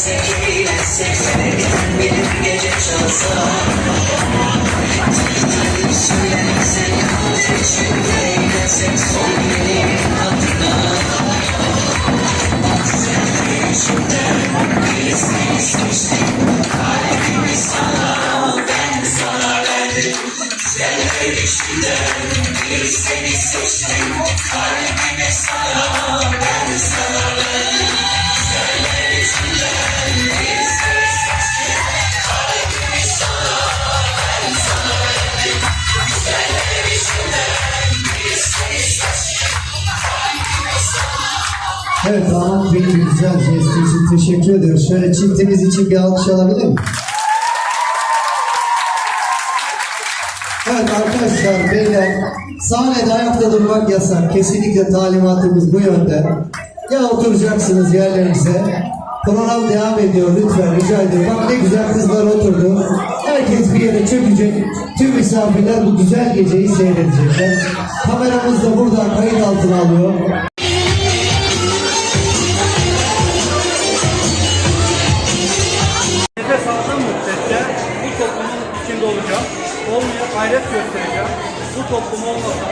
Seni biten bir gece çalsa Tanrım söylerse yanlar içimde Eğlensek son yeni hatırla Seni içimden bilsek seçtik Kalbimi sana ben sana verdim Sen her içimden bilsek seçtim. Kalbimi sana Evet damat benim güzel jesti için teşekkür ediyoruz. Şöyle çiftimiz için bir alkış alabilir miyim? Evet arkadaşlar, beyler sahnede ayakta durmak yasak. Kesinlikle talimatımız bu yönde. Ya oturacaksınız yerlerinize. Program devam ediyor lütfen rica ediyorum. Bak ne güzel kızlar oturdu. Herkes bir yere çökecek. Tüm misafirler bu güzel geceyi seyredecekler. Kameramız da burada kayıt altına alıyor. Gayret göstereceğim. Bu toplum olmasa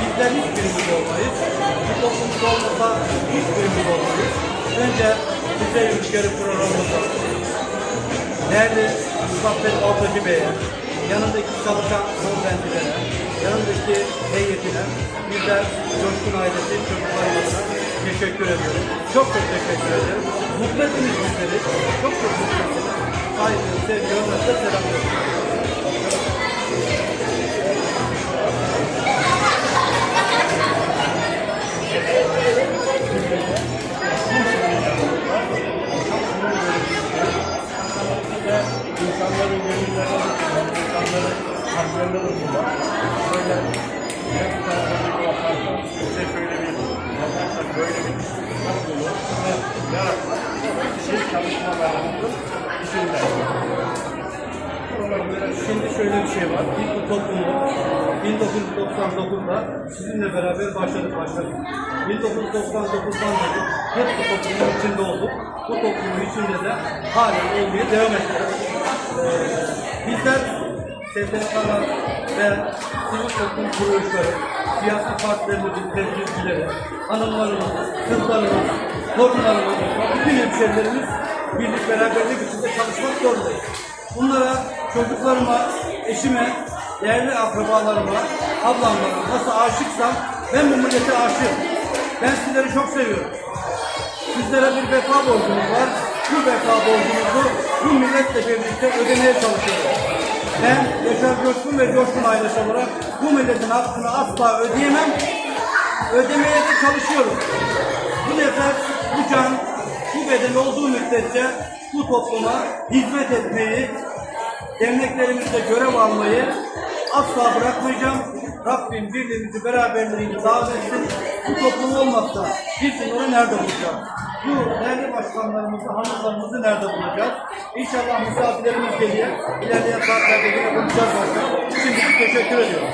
bizler hiçbirimiz olmayız. Bu toplumumuz olmasa hiçbirimiz olmayız. Önce bize yürüyüşleri programımıza, değerli Mustafa Altıcı Bey'e, yanındaki çalışan hanımefendilere, yanındaki heyetine, bizler Coşkun ailesi çocuklarımıza teşekkür ediyorum. Çok çok teşekkür ederim. Mutlu ettiniz bizleri. Çok çok mutlu ettiniz. Saygı, sevgi, hürmetle selamlıyorum. Şimdi şöyle bir şey var. Biz bu toplumu 1999'da sizinle beraber başladık başladık. 1999'dan beri hep bu toplumun içinde olduk. Bu toplumun içinde de halen olmaya devam ediyoruz. Ee, bizler STK'lar ve sivil toplum kuruluşları, siyasi partilerimizin temsilcileri, hanımlarımız, kızlarımız, torunlarımız, bütün hemşehrilerimiz birlik beraberlik içinde çalışmak zorundayız. Bunlara, çocuklarıma, eşime, değerli akrabalarıma, ablamlara nasıl aşıksam ben bu millete aşığım. Ben sizleri çok seviyorum. Sizlere bir vefa borcumuz var. Bu vefa borcumuzu bu milletle birlikte ödemeye çalışıyoruz. Ben Yaşar Coşkun ve Coşkun ailesi olarak bu milletin hakkını asla ödeyemem. Ödemeye de çalışıyorum. Bu nefes, bu can, bu beden olduğu müddetçe bu topluma hizmet etmeyi, derneklerimizde görev almayı asla bırakmayacağım. Rabbim birliğimizi, beraberliğimizi davet etsin. Bu toplum olmazsa biz bunları nerede bulacağız? Bu değerli başkanlarımızı, hanımlarımızı nerede bulacağız? İnşallah misafirlerimiz geliyor. İlerleyen saatlerde yine bulacağız başkanım. Şimdilik teşekkür ediyorum.